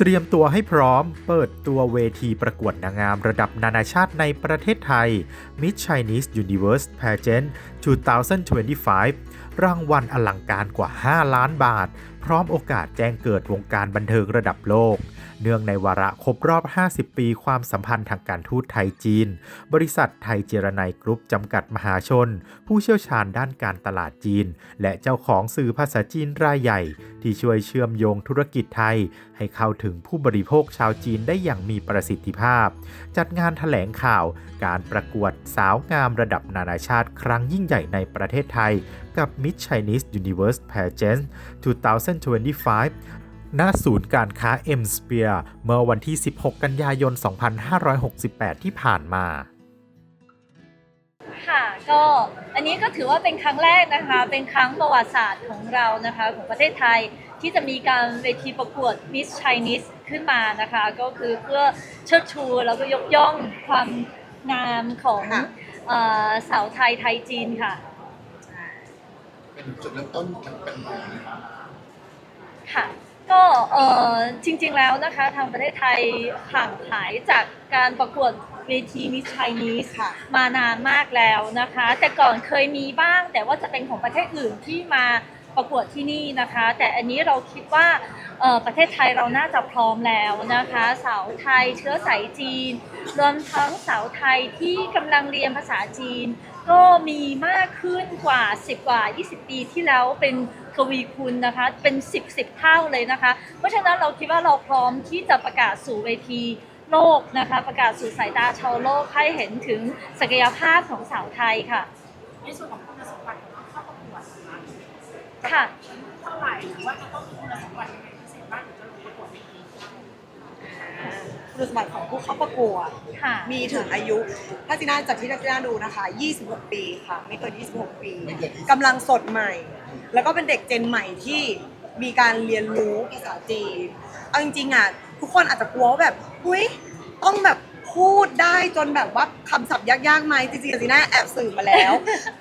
เตรียมตัวให้พร้อม เปิดตัวเวทีประกวดนางงามระดับนานาชาติในประเทศไทย Miss Chinese Universe Pageant 2025 รางวัลอลังการกว่า 5 ล้านบาท พร้อมโอกาสแจ้งเกิดวงการบันเทิงระดับโลก เนื่องในวาระครบรอบ 50 ปีความสัมพันธ์ทางการทูตไทยจีน บริษัทไทยเจรไนกรุ๊ปจำกัดมหาชน ผู้เชี่ยวชาญด้านการตลาดจีน และเจ้าของสื่อภาษาจีนรายใหญ่ ที่ช่วยเชื่อมโยงธุรกิจไทย ให้เข้าถึงผู้บริโภคชาวจีนได้อย่างมีประสิทธิภาพ จัดงานถแถลงข่าว การประกวดสาวงามระดับนานาชาติครั้งยิ่งใหญ่ในประเทศไทย กับ Miss Chinese Universe Pageant 2025 ณศูนย์การค้า M Sphere เมื่อวันที่ 16 กันยายน 2568 ที่ผ่านมา ค่ะก็อันนี้ก็ถือว่าเป็นครั้งแรกนะคะ เป็นครั้งประวัติศาสตร์ของเรานะคะของประเทศไทยที่จะมีการเวทีประกวด Miss Chinese ขึ้นมานะคะ ก็คือเพื่อเชิดชูแล้วก็ยกย่องความงามของค่ะเอ่อสาวไทยไทยจีนค่ะ เป็นจุดเริ่มต้นมันเป็นมายังไงครับค่ะ ก็เอ่อจริง ๆแล้วนะคะทางประเทศไทยห่างหายจากการประกวดเวที Miss Chinese ค่ะมานานมากแล้วนะคะ แต่ก่อนเคยมีบ้าง แต่ว่าจะเป็นของประเทศอื่นที่มาประกวดที่นี่นะคะ แต่อันนี้เราคิดว่าเอ่อประเทศไทยเราน่าจะพร้อมแล้วนะคะ สาวไทยเชื้อสายจีน รวมทั้งสาวไทยที่กำลังเรียนภาษาจีน ก็มีมากขึ้นกว่า 10 กว่า 20 ปีที่แล้วเป็นทวีคูณนะคะ เป็น 10 10 เท่าเลยนะคะ เพราะฉะนั้นเราคิดว่าเราพร้อมที่จะประกาศสู่เวทีโลกนะคะ ประกาศสู่สายตาชาวโลกให้เห็นถึงศักยภาพของสาวไทยค่ะในส่วนของคุณสมบัติของผู้เข้าประกวดนะคะค่ะเท่าไหร่หรือว่าจะต้องมีคุณสมบัติยังไงพิเศษบ้างถึงจะลงประกวดในปีนี้ คุณสมบัติของผู้เข้าประกวดค่ะ มีถึงอายุ ถ้าจีน่าจากที่จีน่าดูนะคะ 26 ปีค่ะ ไม่เกิน 26 ปีกำลังสดใหม่ แล้วก็เป็นเด็กเจนใหม่ที่มีการเรียนรู้ภาษาจีนเอาจริงๆอะทุกคนอาจจะกลัวว่าแบบอุ้ยต้องแบบพูดได้จนแบบว่าคำศัพท์ยากๆไหมจริงๆจีน่าแอบสื่อมาแล้ว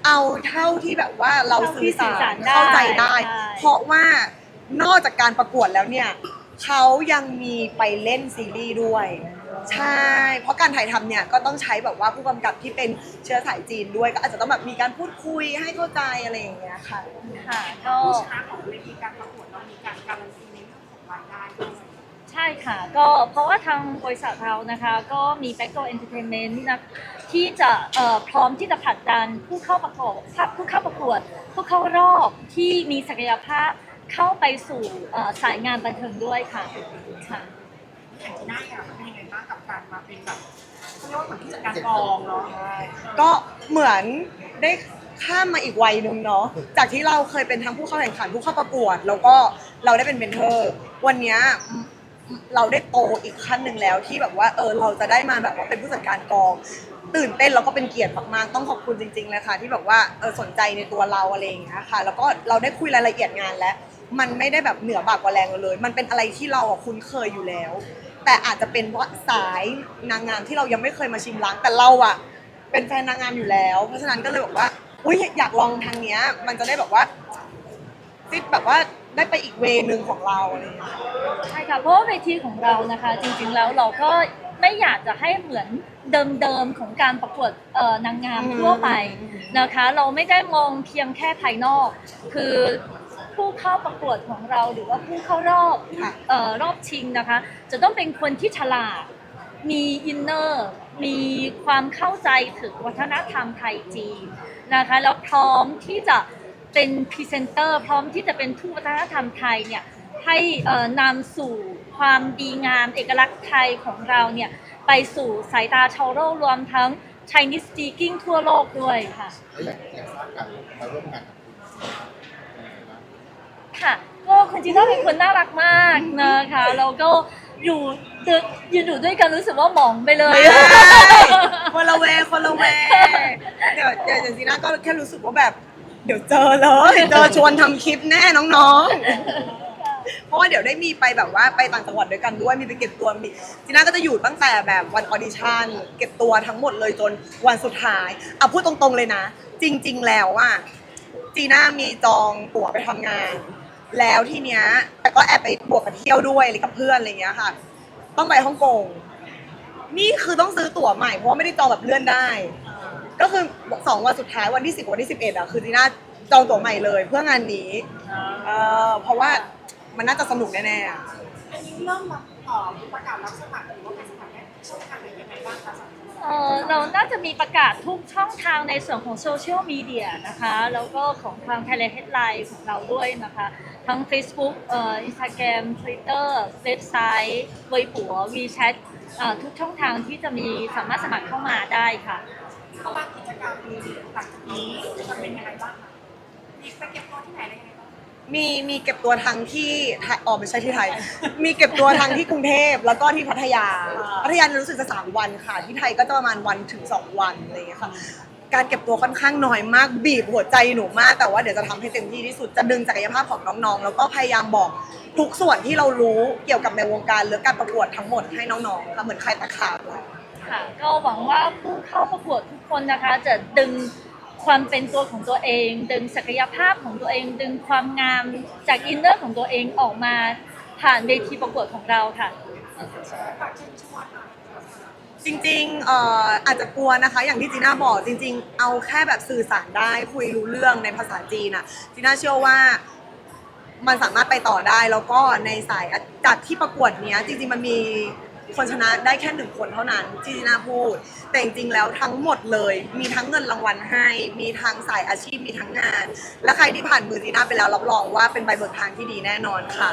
เอาเท่าที่แบบว่าเราสื่อสารเข้าใจได้เพราะว่านอกจากการประกวดแล้วเนี่ย เขายังมีไปเล่นซีรีส์ด้วย ใช่ เพราะการถ่ายทำเนี่ยก็ต้องใช้แบบว่าผู้กำกับที่เป็นเชื้อสายจีนด้วย ก็อาจจะต้องแบบมีการพูดคุยให้เข้าใจอะไรอย่างเงี้ยค่ะ ค่ะก็ผู้ชนะของเวทีการประกวดเรามีการการันตีในเรื่องของรายได้ด้วย ใช่ค่ะก็เพราะว่าทางบริษัทเรานะคะก็มี b a c k d o o r Entertainment นะที่จะเอ่อพร้อมที่จะผลักดันผู้เข้าประกวดผู้เข้าประกวด ผู้เข้ารอบที่มีศักยภาพ เข้าไปสู่เอ่อสายงานบันเทิงด้วยค่ะค่ะอย่างที่น่าอยากเป็นยังไงบ้างกับการมาเป็นแบบเขาเรียกว่าเหมือนผู้จัดการกองเนาะก็เหมือนได้ข้ามมาอีกวัยหนึ่งเนาะจากที่เราเคยเป็นทั้งผู้เข้าแข่งขันผู้เข้าประกวด แล้วก็เราได้เป็นเมนเทอร์ วันเนี้ยเราได้โตอีกขั้นหนึ่งแล้วที่แบบว่าเออเราจะได้มาแบบว่าเป็นผู้จัดการกอง ตื่นเต้นแล้วก็เป็นเกียรติมากๆต้องขอบคุณจริงๆเลยค่ะที่แบบว่าเออสนใจในตัวเราอะไรอย่างเงี้ยค่ะ แล้วก็เราได้คุยรายละเอียดงานแล้ว มันไม่ได้แบบเหนือบากกว่าแรงเราเลย มันเป็นอะไรที่เราอะคุ้นเคยอยู่แล้ว แต่อาจจะเป็นเพราสายนางงามที่เรายังไม่เคยมาชิมล้างแต่เราอะเป็นแฟนนางงามอยู่แล้ว เพราะฉะนั้นก็เลยบอกว่าอุ้ยอยากลองทางเนี้ย มันจะได้แบบว่าฟิตแบบว่าได้ไปอีกเวนึงของเราอะไรอย่างเงี้ยใช่ค่ะเพราะว่าเวทีของเรานะคะ จริงๆแล้วเราก็ไม่อยากจะให้เหมือนเดิมๆของการประกวดเอ่อนางงามทั่วไปนะคะ เราไม่ได้มองเพียงแค่ภายนอก คือ ผู้เข้าประกวดของเราหรือว่าผู้เข้ารอบค่ะเอ่อรอบชิงนะคะ จะต้องเป็นคนที่ฉลาด มีอินเนอร์มีความเข้าใจถึงวัฒนธรรมไทยจีนนะคะแล้วพร้อมที่จะเป็นพรีเซนเตอร์พร้อมที่จะเป็นทูตวัฒนธรรมไทยเนี่ยให้เอ่อนำสู่ความดีงามเอกลักษณ์ไทยของเราเนี่ยไปสู่สายตาชาวโลกรวมทั้ง Chinese speaking ทั่วโลกด้วยค่ะแล้วอยากอยากทราบกันมาร่วมงานกับคุณเป็นยังไงบ้าง ค่ะ ก็คุณจีน่าเป็นคนน่ารักมากนะคะแล้วก็อยู่ตึกยืนอยู่ด้วยกันรู้สึกว่าหมองไปเลยไม่ได้คนละเวคนละเวเดี๋ยวเดี๋ยวเดี๋ยวจีน่าก็แค่รู้สึกว่าแบบ เดี๋ยวเจอเลยเจอชวนทำคลิปแน่น้องๆ เพราะว่าเดี๋ยวได้มีไปแบบว่าไปต่างจังหวัดด้วยกันด้วยมีไปเก็บตัวมีจีน่าก็จะอยู่ตั้งแต่แบบวันออดิชั่นเก็บตัวทั้งหมดเลยจนวันสุดท้ายอะพูดตรงๆเลยนะ จริง ๆ แล้วอะจีน่ามีจองตั๋วไปทำงาน แล้วทีเนี้ยแต่ก็แอบไปบวกกับเที่ยวด้วยอะไรกับเพื่อนอะไรเงี้ยค่ะ ต้องไปฮ่องกงนี่คือต้องซื้อตั๋วใหม่เพราะว่าไม่ได้จองแบบเลื่อนได้ ก็คือสองวันสุดท้ายวันที่สิบวันที่สิบเอ็ดอะคือจีน่าจองตั๋วใหม่เลยเพื่องานนี้เออเพราะว่า มันน่าจะสนุกแน่ๆอะอันนี้เริ่มรับเอ่อประกาศรับสมัครหรือว่าเป็นสมัครได้ช่องทางไหนยังไงบ้างคะสำหรับเอ่อเราน่าจะมีประกาศทุกช่องทางในส่วนของโซเชียลมีเดียนะคะ แล้วก็ของทาง Thailand Headline ของเราด้วยนะคะ ทั้ง Facebook เอ่อ Instagram Twitter เว็บไซต์เว็บปัว WeChat เอ่อทุกช่องทางที่จะมีสามารถสมัครเข้ามาได้ค่ะ เข้าบ้านกิจกรรมหลังจากนี้จะเป็นยังไงบ้างคะ มีมีเก็บตัวทั้งที่ไทยอ๋อไม่ใช่ที่ไทย มีเก็บตัวทั้งที่กรุงเทพแล้วก็ที่พัทยา พัทยารู้สึกจะสามวันค่ะ ที่ไทยก็จะประมาณวันถึงสองวันอะไรอย่างเงี้ยค่ะ การเก็บตัวค่อนข้างน้อยมากบีบหัวใจหนูมากแต่ว่าเดี๋ยวจะทำให้เต็มที่ที่สุดจะดึงศักยภาพของน้องๆ แล้วก็พยายามบอกทุกส่วนที่เรารู้เกี่ยวกับในวงการหรือการประกวดทั้งหมดให้น้องๆค่ะเหมือนใครตะขาบเลย ค่ะก็หวังว่าผู้เข้าประกวดทุกคนนะคะ จะดึง ความเป็นตัวของตัวเอง ดึงศักยภาพของตัวเอง ดึงความงามจากอินเนอร์ของตัวเองออกมาผ่านเวทีประกวดของเราค่ะ จริงๆเอ่ออาจจะกลัวนะคะ อย่างที่จีน่าบอกจริง ๆ เอาแค่แบบสื่อสารได้คุยรู้เรื่องในภาษาจีนอะจีน่าเชื่อว่ามันสามารถไปต่อได้แล้วก็ในสายจากที่ประกวดเนี้ยจริงๆมันมี คนชนะได้แค่หนึ่งคนเท่านั้นที่จีน่าพูด แต่จริงๆแล้วทั้งหมดเลย มีทั้งเงินรางวัลให้ มีทั้งสายอาชีพมีทั้งงาน และใครที่ผ่านมือจีน่าไปแล้วรับรองว่าเป็นใบเบิกทางที่ดีแน่นอนค่ะ